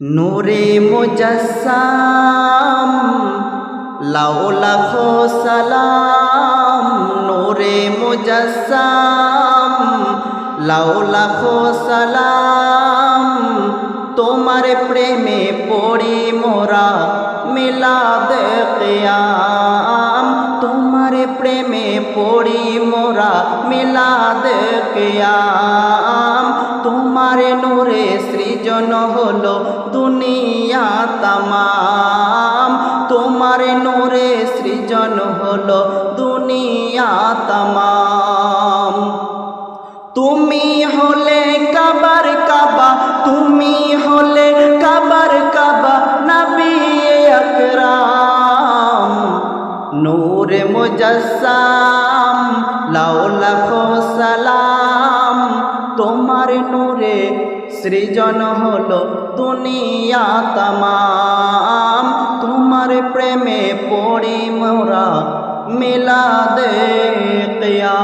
নূরে মুজাসসাম, লাও লাখো সালাম, নূরে মুজাসসাম, লাও লাখো সালাম, তোমার প্রেমে পড়ি মোরা মিলাদ কিয়াম, তোমার প্রেমে পড়ি মোরা মিলাদ কিয়াম। সৃজন হলো দুনিয়া তামাম। তোমার নূরে সৃজন হলো দুনিয়া তামাম। তুমি হলে কাবার কাবা, তুমি হলে কাবার কাবা, নবী আকরাম। নূর মুজাসসাম, লাও লাখো তোমার নূরে সৃজন হলো দুনিয়া তামাম। তোমার প্রেমে পড়ি মোরা মিলাদে কেয়া